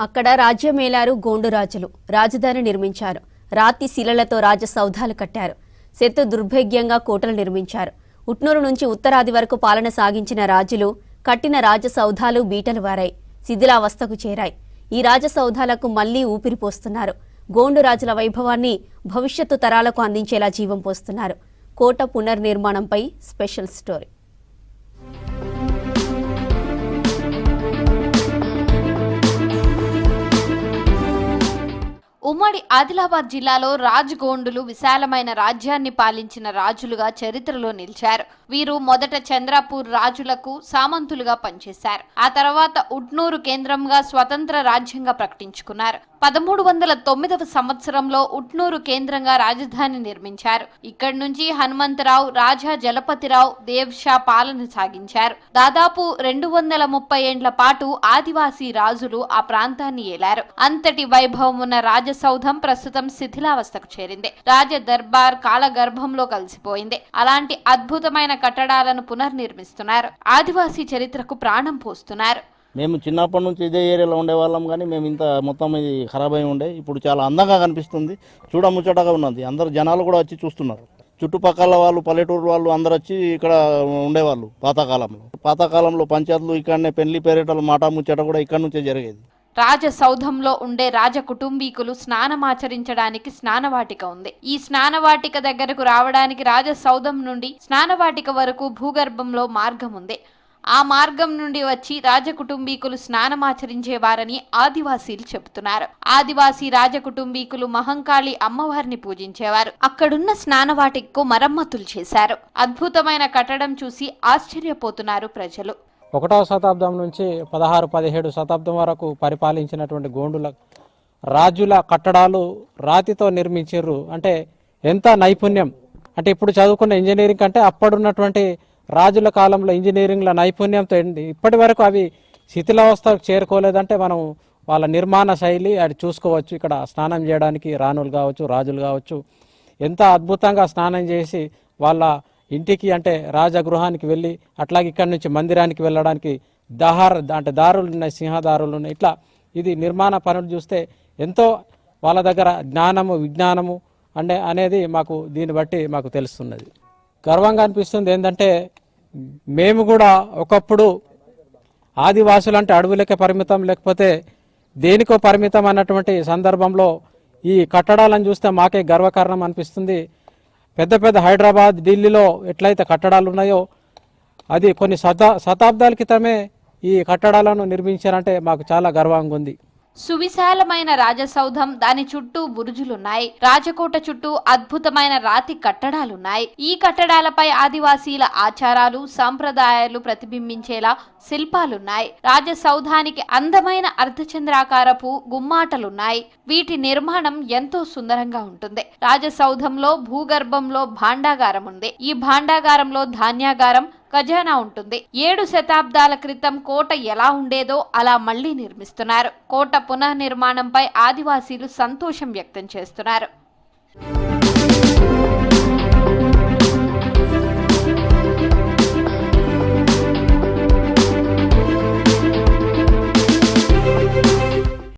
అక్కడ రాజ్యమేలారు గోండు రాజులు. రాజధాని నిర్మించారు. రాతి శిలలతో రాజసౌధాలు కట్టారు. శత్రు దుర్భేగ్యంగా కోటలు నిర్మించారు. ఉట్నూరు నుంచి ఉత్తరాది వరకు పాలన సాగించిన రాజులు కట్టిన రాజసౌధాలు బీటలు వారాయి. శిథిలావస్థకు చేరాయి. ఈ రాజసౌధాలకు మళ్ళీ ఊపిరి పోస్తున్నారు. గోండు రాజుల వైభవాన్ని భవిష్యత్తు తరాలకు అందించేలా జీవం పోస్తున్నారు. కోట పునర్నిర్మాణంపై స్పెషల్ స్టోరీ. ఆదిలాబాద్ జిల్లాలో రాజ్గోండులు విశాలమైన రాజ్యాన్ని పాలించిన రాజులుగా చరిత్రలో నిలిచారు. వీరు మొదట చంద్రాపూర్ రాజులకు సామంతులుగా పనిచేశారు. ఆ తర్వాత ఉట్నూరు కేంద్రంగా స్వతంత్ర రాజ్యంగా ప్రకటించుకున్నారు. పదమూడు వందల తొమ్మిదవ సంవత్సరంలో ఉట్నూరు కేంద్రంగా రాజధాని నిర్మించారు. ఇక్కడి నుంచి హనుమంతరావు రాజా జలపతిరావు దేవ్ షా పాలన సాగించారు. దాదాపు రెండు వందల ముప్పై ఏండ్ల పాటు ఆదివాసీ రాజులు ఆ ప్రాంతాన్ని ఏలారు. అంతటి వైభవం ఉన్న రాజసౌధం ప్రస్తుతం శిథిలావస్థకు చేరింది. రాజ దర్బార్ కాలగర్భంలో కలిసిపోయింది. అలాంటి అద్భుతమైన కట్టడాలను పునర్నిర్మిస్తున్నారు. ఆదివాసీ చరిత్రకు ప్రాణం పోస్తున్నారు. మేము చిన్నప్పటి నుంచి ఇదే ఏరియాలో ఉండేవాళ్ళం కానీ మేము ఇంత మొత్తం ఇది ఖరాబ్ అయి ఉండే ఇప్పుడు చాలా అందంగా కనిపిస్తుంది. చూడముచ్చటగా ఉన్నది. అందరు జనాలు కూడా వచ్చి చూస్తున్నారు. చుట్టుపక్కల వాళ్ళు పల్లెటూరు వాళ్ళు అందరు వచ్చి ఇక్కడ ఉండేవాళ్ళు పాతకాలంలో. పాతకాలంలో పంచాయతీలు ఇక్కడనే పెళ్ళి పేరేటలు మాట ముచ్చట కూడా ఇక్కడ నుంచే జరిగేది. రాజసౌధంలో ఉండే రాజ కుటుంబీకులు స్నానమాచరించడానికి స్నానవాటిక ఉంది. ఈ స్నానవాటిక దగ్గరకు రావడానికి రాజసౌధం నుండి స్నానవాటిక వరకు భూగర్భంలో మార్గం ఉంది. ఆ మార్గం నుండి వచ్చి రాజకుటుంబీకులు స్నానమాచరించేవారని ఆదివాసీలు చెబుతున్నారు. ఆదివాసీ రాజకుటుంబీకులు మహంకాళి అమ్మవారిని పూజించేవారు. అక్కడున్న స్నానవాటికకు మరమ్మతులు చేశారు. అద్భుతమైన కట్టడం చూసి ఆశ్చర్యపోతున్నారు ప్రజలు. ఒకటవ శతాబ్దం నుంచి పదహారు పదిహేడు శతాబ్దం వరకు పరిపాలించినటువంటి గోండుల రాజుల కట్టడాలు రాతితో నిర్మించారు అంటే ఎంత నైపుణ్యం. అంటే ఇప్పుడు చదువుకున్న ఇంజనీరింగ్ కంటే అప్పుడున్నటువంటి రాజుల కాలంలో ఇంజనీరింగ్ల నైపుణ్యంతో ఇప్పటి వరకు అవి శిథిలావస్థకు చేరుకోలేదంటే మనం వాళ్ళ నిర్మాణ శైలి అది చూసుకోవచ్చు. ఇక్కడ స్నానం చేయడానికి రాణులు కావచ్చు రాజులు కావచ్చు. ఎంత అద్భుతంగా స్నానం చేసి వాళ్ళ ఇంటికి అంటే రాజగృహానికి వెళ్ళి అట్లాగే ఇక్కడి నుంచి మందిరానికి వెళ్ళడానికి దహార అంటే దారులు ఉన్నాయి సింహదారులు ఉన్నాయి. ఇట్లా ఇది నిర్మాణ పనులు చూస్తే ఎంతో వాళ్ళ దగ్గర జ్ఞానము విజ్ఞానము అంటే అనేది మాకు దీన్ని బట్టి మాకు తెలుస్తున్నది. గర్వంగా అనిపిస్తుంది ఏంటంటే మేము కూడా ఒకప్పుడు ఆదివాసులు అంటే అడవులకే పరిమితం లేకపోతే దేనికో పరిమితం అన్నటువంటి సందర్భంలో ఈ కట్టడాలను చూస్తే మాకే గర్వకారణం అనిపిస్తుంది. పెద్ద పెద్ద హైదరాబాద్ ఢిల్లీలో ఎట్లయితే కట్టడాలు ఉన్నాయో అది కొన్ని శతా శతాబ్దాల క్రితమే ఈ కట్టడాలను నిర్మించారంటే మాకు చాలా గర్వంగా ఉంది. సువిశాలమైన రాజసౌధం దాని చుట్టూ బురుజులున్నాయి. రాజకోట చుట్టూ అద్భుతమైన రాతి కట్టడాలున్నాయి. ఈ కట్టడాలపై ఆదివాసీల ఆచారాలు సంప్రదాయాలు ప్రతిబింబించేలా శిల్పాలున్నాయి. రాజసౌధానికి అందమైన అర్ధచంద్రాకారపు గుమ్మాటలున్నాయి. వీటి నిర్మాణం ఎంతో సుందరంగా ఉంటుంది. రాజసౌధంలో భూగర్భంలో భాండాగారం ఉంది ఈ భాండాగారంలో ధాన్యాగారం ఖజానా ఉంటుంది. ఏడు శతాబ్దాల క్రితం కోట ఎలా ఉండేదో అలా మళ్ళీ నిర్మిస్తున్నారు. కోట పునర్నిర్మాణంపై ఆదివాసీలు సంతోషం వ్యక్తం చేస్తున్నారు.